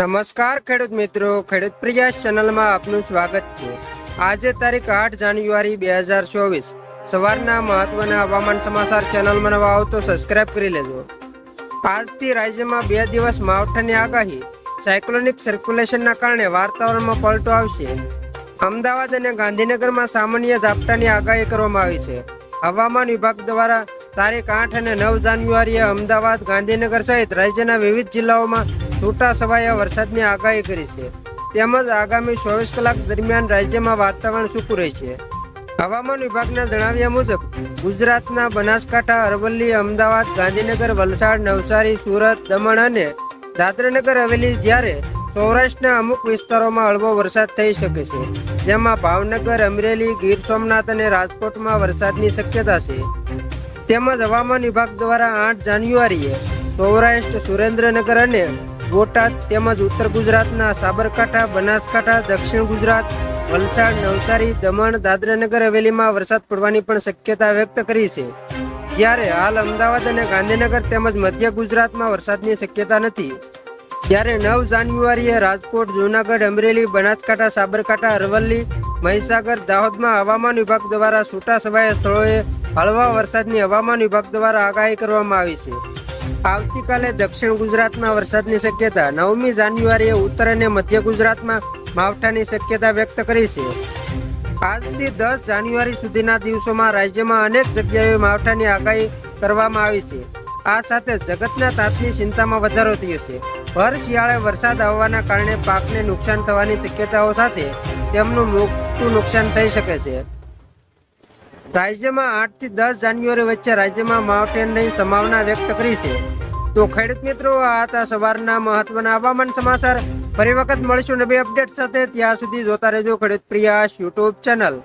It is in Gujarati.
નમસ્કાર, ખેડૂત મિત્રો. ખેડૂત પ્રિયા ચેનલમાં આપનું સ્વાગત છે. આજે તારીખ આઠ જાન્યુઆરી બે હજાર ચોવીસ. સવારના મહત્વના હવામાન સમાચાર ચેનલમાં નવા આવો સબસ્ક્રાઇબ કરી લેજો. આજથી રાજ્યમાં બે દિવસ માવઠાની આગાહી. સાયક્લોનિક સર્ક્યુલેશનના કારણે વાતાવરણમાં પલટો આવશે. અમદાવાદ અને ગાંધીનગરમાં સામાન્ય ઝાપટાની આગાહી કરવામાં આવી છે. હવામાન વિભાગ દ્વારા તારીખ આઠ અને નવ જાન્યુઆરીએ અમદાવાદ, ગાંધીનગર સહિત રાજ્યના વિવિધ જિલ્લાઓમાં છૂટા છવાયા વરસાદની આગાહી કરી છે. તેમજ આગામી ચોવીસ કલાક દરમિયાન રાજ્યમાં વાતાવરણ સૂકું રહેશે હવામાન વિભાગના જણાવ્યા મુજબ, ગુજરાતના બનાસકાંઠા, અરવલ્લી, અમદાવાદ, ગાંધીનગર, વલસાડ, નવસારી, સુરત, દમણ અને દાદરાનગર હવેલી જ્યારે સૌરાષ્ટ્રના અમુક વિસ્તારોમાં હળવો વરસાદ થઈ શકે છે. જેમાં ભાવનગર, અમરેલી, ગીર સોમનાથ અને રાજકોટમાં વરસાદની શક્યતા છે. તેમજ હવામાન વિભાગ દ્વારા આઠ જાન્યુઆરીએ સૌરાષ્ટ્ર, સુરેન્દ્રનગર અને બોટાદ તેમજ ઉત્તર ગુજરાતના સાબરકાંઠા, બનાસકાંઠા, દક્ષિણ ગુજરાત, વલસાડ, નવસારી, દમણ, દાદરાનગર હવેલીમાં વરસાદ પડવાની પણ શક્યતા વ્યક્ત કરી છે. જ્યારે હાલ અમદાવાદ અને ગાંધીનગર તેમજ મધ્ય ગુજરાતમાં વરસાદની શક્યતા નથી. ત્યારે નવ જાન્યુઆરીએ રાજકોટ, જૂનાગઢ, અમરેલી, બનાસકાંઠા, સાબરકાંઠા, અરવલ્લી, મહીસાગર, દાહોદમાં હવામાન વિભાગ દ્વારા છૂટા છવાયા સ્થળોએ હળવા વરસાદની હવામાન વિભાગ દ્વારા આગાહી કરવામાં આવી છે. આવતીકાલે દક્ષિણ ગુજરાતમાં વરસાદની શક્યતા. નવમી જાન્યુઆરીએ ઉત્તર અને મધ્ય ગુજરાતમાં માવઠાની શક્યતા વ્યક્ત કરી છે. આજથી દસ જાન્યુઆરી સુધીના દિવસોમાં રાજ્યમાં અનેક જગ્યાએ માવઠાની આગાહી કરવામાં આવી છે. આ સાથે જગતના તાપની ચિંતામાં વધારો થયો છે. ભર શિયાળે વરસાદ આવવાના કારણે પાકને નુકસાન થવાની શક્યતાઓ સાથે તેમનું મોટું નુકસાન થઈ શકે છે. રાજ્યમાં આઠથી દસ જાન્યુઆરી વચ્ચે રાજ્યમાં માવઠાની સંભાવના વ્યક્ત કરી છે. તો ખેડૂત મિત્રો, આ હતા સવારના મહત્વના હવામાન સમાચાર. ફરી વખત મળીશું નવી અપડેટ સાથે. ત્યાં સુધી જોતા રહેજો ખેડૂત પ્રિયાસ યુટ્યુબ ચેનલ.